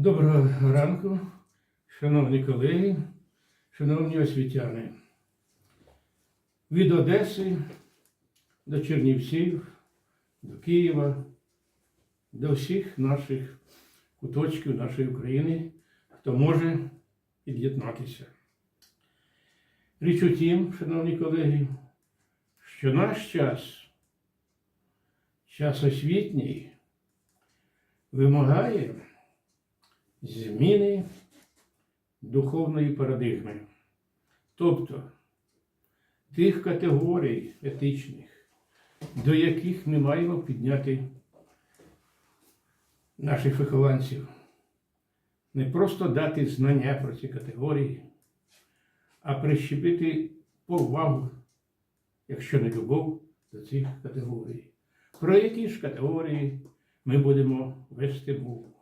Доброго ранку, шановні колеги, шановні освітяни. Від Одеси до Чернівців, до Києва, до всіх наших куточків нашої України, хто може під'єднатися. Річ у тім, шановні колеги, що наш час, час освітній, вимагає зміни духовної парадигми, тобто тих категорій етичних, до яких ми маємо підняти наших вихованців, не просто дати знання про ці категорії, а прищепити повагу, якщо не любов, до цих категорій. Про які ж категорії ми будемо вести мову?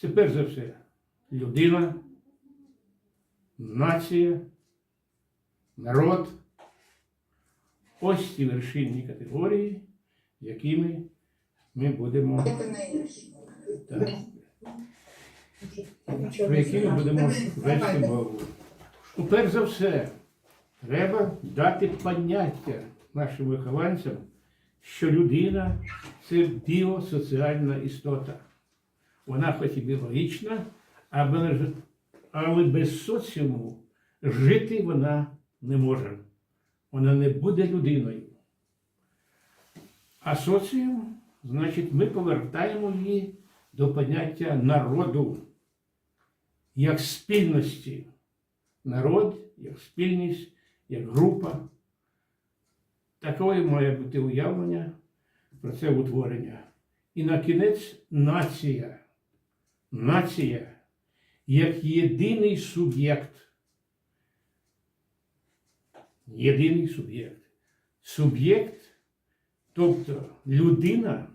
Це перш за все людина, нація, народ. Ось ті вершинні категорії, якими ми будемо так, про які ми будемо вести мову. Ну, перш за все, треба дати поняття нашим вихованцям, що людина це біосоціальна істота. Вона хоч і біологічна, але, без соціуму жити вона не може. Вона не буде людиною. А соціум, значить, ми повертаємо її до поняття народу як спільності. Народ, як спільність, як група. Такою має бути уявлення про це утворення. І на кінець нація. Нація як єдиний суб'єкт. Єдиний суб'єкт. Суб'єкт, тобто людина,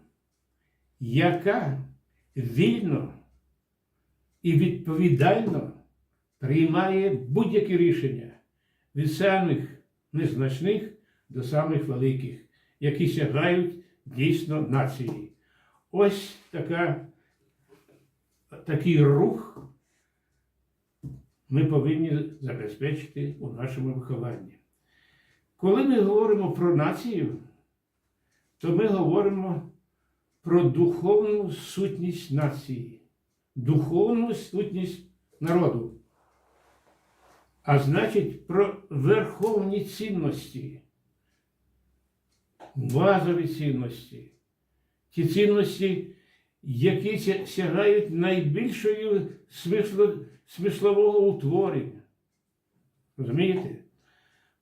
яка вільно і відповідально приймає будь-які рішення від самих незначних до самих великих, які сягають дійсно нації. Ось така, такий рух ми повинні забезпечити у нашому вихованні. Коли ми говоримо про націю, то ми говоримо про духовну сутність нації, духовну сутність народу. А значить, про верховні цінності, базові цінності, ті цінності, які сягають найбільшої смисло, смислового утворення. Розумієте?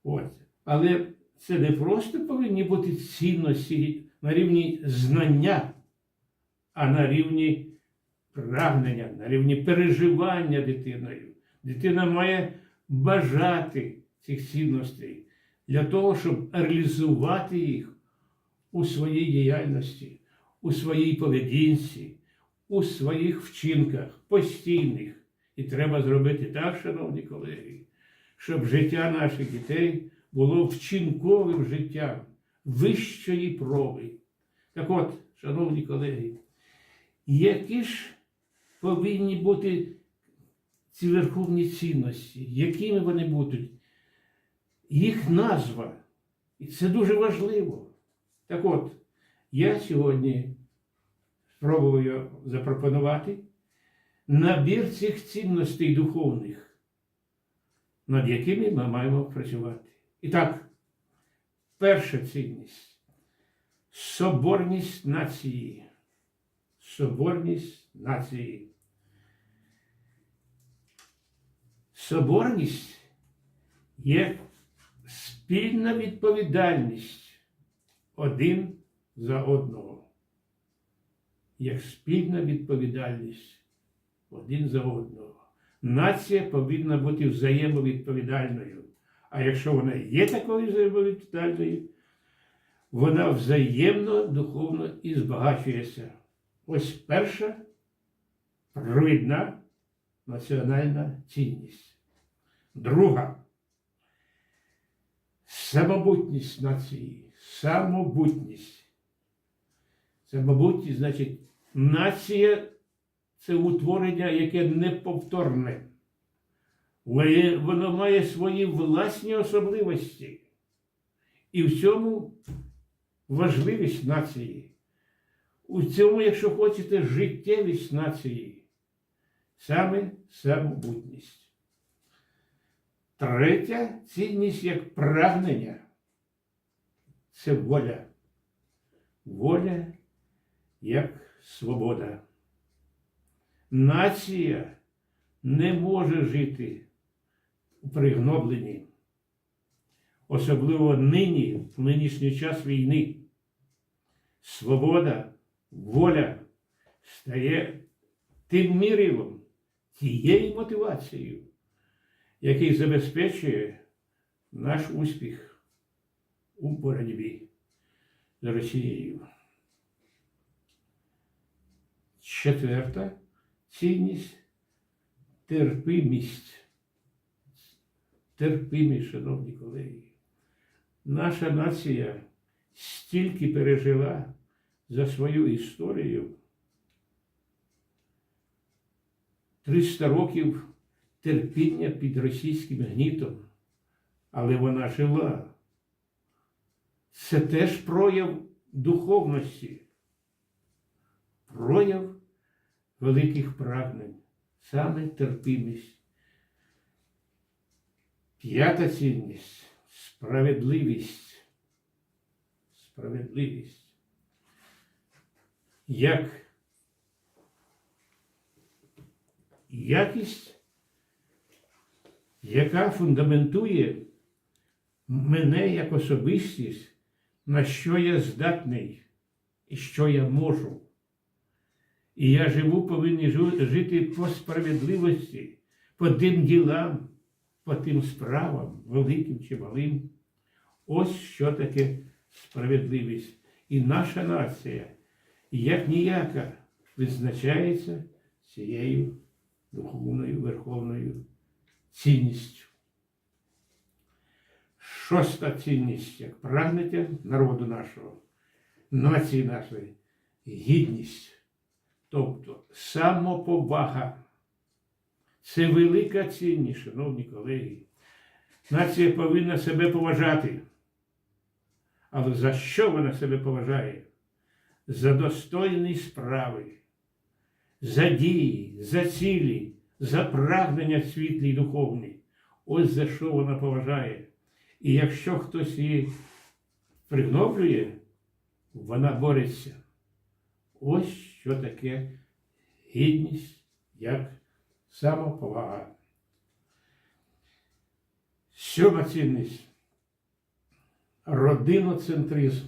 От. Але це не просто повинні бути цінності на рівні знання, а на рівні прагнення, на рівні переживання дитиною. Дитина має бажати цих цінностей для того, щоб реалізувати їх у своїй діяльності, у своїй поведінці, у своїх вчинках постійних. І треба зробити так, шановні колеги, щоб життя наших дітей було вчинковим життям вищої проби. Так от, шановні колеги, які ж повинні бути ці верховні цінності, якими вони будуть? Їх назва. І це дуже важливо. Так от, я сьогодні спробую запропонувати набір цих цінностей духовних, над якими ми маємо працювати. І так, перша цінність соборність нації. Соборність нації. Соборність є спільна відповідальність один за одного. Як спільна відповідальність один за одного. Нація повинна бути взаємовідповідальною. А якщо вона є такою взаємовідповідальною, вона взаємно духовно і збагачується. Ось перша провідна національна цінність. Друга самобутність нації. Самобутність. Самобутність значить, нація це утворення, яке неповторне. Воно має свої власні особливості. І в цьому важливість нації. У цьому, якщо хочете, життєвість нації, саме самобутність. Третя цінність як прагнення це воля. Воля як свобода. Нація не може жити у пригнобленні, особливо нині, в нинішній час війни. Свобода, воля стає тим мірилом, тією мотивацією, який забезпечує наш успіх у боротьбі з Росією. Четверта цінність терпимість. Терпимість, шановні колеги. Наша нація стільки пережила за свою історію. 300 років терпіння під російським гнітом, але вона жила. Це теж прояв духовності, прояв великих прагнень, саме терпимість. П'ята цінність справедливість. Справедливість. Як якість, яка фундаментує мене як особистість, на що я здатний і що я можу. І я живу, повинен жити по справедливості, по тим ділам, по тим справам, великим чи малим. Ось що таке справедливість. І наша нація, як ніяка, визначається цією духовною верховною цінністю. Шоста цінність, як прагнення народу нашого, нації нашої, гідність, тобто самоповага. Це велика цінність, шановні колеги. Нація повинна себе поважати. Але за що вона себе поважає? За достойні справи, за дії, за цілі, за прагнення світлі й духовні. Ось за що вона поважає. І якщо хтось її пригноблює, вона бореться. Ось що таке гідність як самоповага. Сьома цінність родиноцентризм.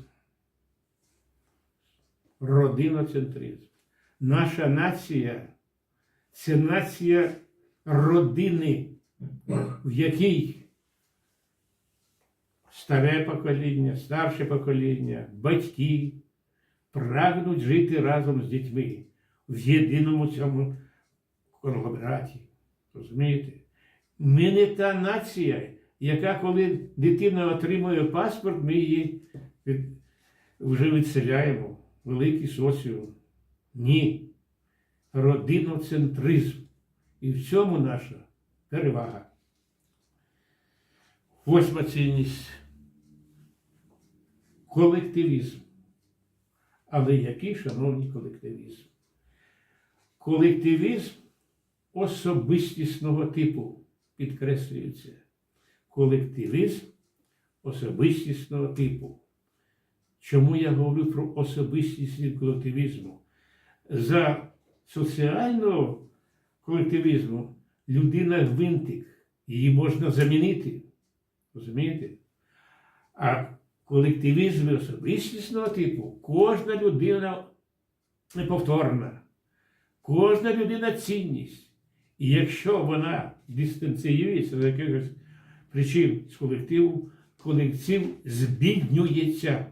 Родиноцентризм. Наша нація це нація родини, в якій старе покоління, старше покоління, батьки прагнуть жити разом з дітьми в єдиному цьому конгломераті. Розумієте? Ми не та нація, яка, коли дитина отримує паспорт, ми її від- вже відселяємо. Великий соціум. Ні. Родиноцентризм. І в цьому наша перевага. Восьма цінність. Колективізм. Але який, шановні, колективізм? Колективізм особистісного типу підкреслюється. Колективізм особистісного типу. Чому я говорю про особистість колективізму? За соціального колективізму людина гвинтик, її можна замінити. Розумієте? А колективізм особистісного типу кожна людина неповторна, кожна людина цінність. І якщо вона дистанціюється з якихось причин з колективу, колектив збіднюється.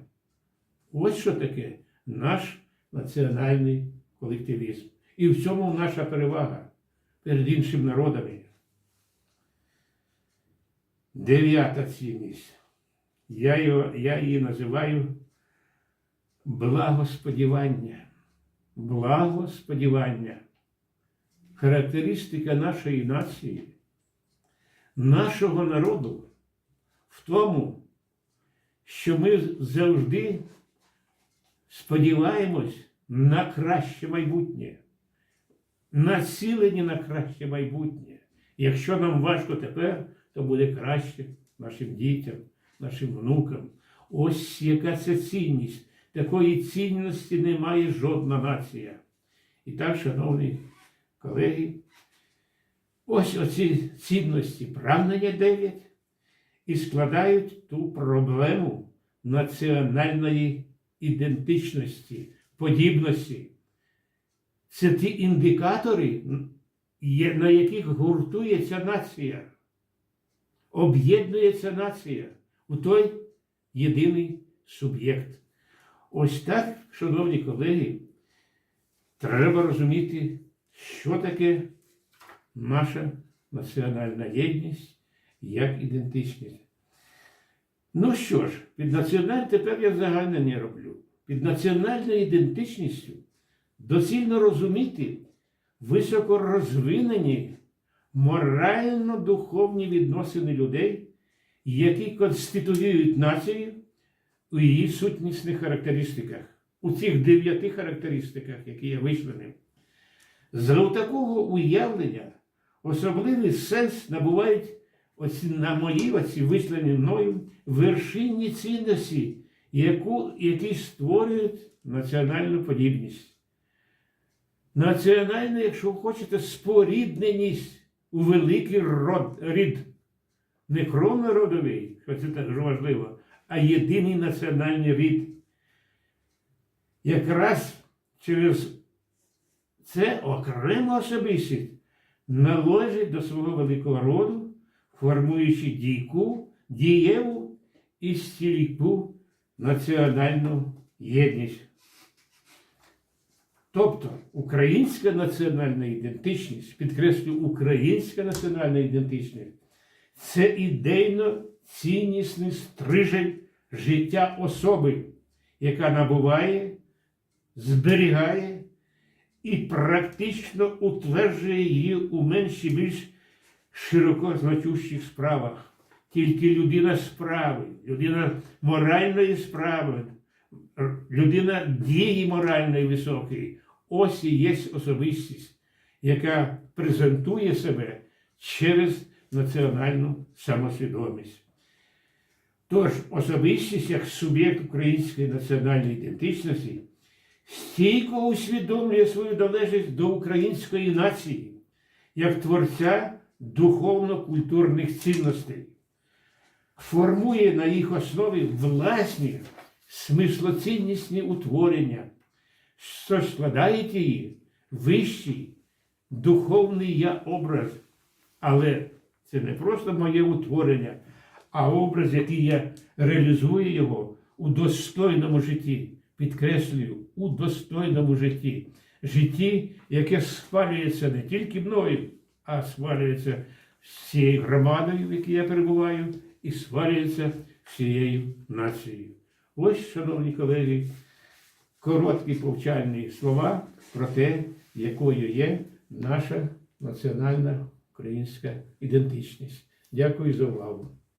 Ось що таке наш національний колективізм. І в цьому наша перевага перед іншими народами. Дев'ята цінність. Я, його, я її називаю благосподівання. Благосподівання. характеристика нашої нації, нашого народу в тому, що ми завжди сподіваємось на краще майбутнє, націлені на краще майбутнє. Якщо нам важко тепер, то буде краще нашим дітям, нашим внукам. Ось яка це цінність. Такої цінності не має жодна нація. І так, шановні колеги, ось оці цінності прагнення 9 і складають ту проблему національної ідентичності, подібності. Це ті індикатори, на яких гуртується нація, об'єднується нація у той єдиний суб'єкт. Ось так, шановні колеги, треба розуміти, що таке наша національна єдність як ідентичність. Ну що ж, під національною тепер я загальнення роблю. Під національною ідентичністю доцільно розуміти високорозвинені морально-духовні відносини людей, які конституюють націю у її сутнісних характеристиках, у цих дев'яти характеристиках, які я вичленив. З такого уявлення особливий сенс набувають оці, на мої оці вислані мною вершинні цінності, яку, які створюють національну подібність. Національна, якщо хочете, спорідненість у великий род, рід. Не кровно-родовий, що це так важливо, а єдиний національний рід. Якраз через це окрема особистість належить до свого великого роду, формуючи дійку, дієву і стійку національну єдність. Тобто українська національна ідентичність, підкреслюю, українська національна ідентичність це ідейно ціннісний стрижень життя особи, яка набуває, зберігає і практично утверджує її у менш і більш широко значущих справах. Тільки людина справи, людина моральної справи, людина дії моральної високої, ось і є особистість, яка презентує себе через національну самосвідомість. Тож особистість як суб'єкт української національної ідентичності стійко усвідомлює свою належність до української нації як творця духовно-культурних цінностей, формує на їх основі власні смислоціннісні утворення, що складають її вищий духовний я образ. Але це не просто моє утворення, а образ, який я реалізую його у достойному житті. Підкреслюю, у достойному житті. Житті, яке схвалюється не тільки мною, а схвалюється всією громадою, в якій я перебуваю, і схвалюється всією нацією. Ось, шановні колеги, короткі повчальні слова про те, якою є наша національна українська ідентичність. Дякую за увагу.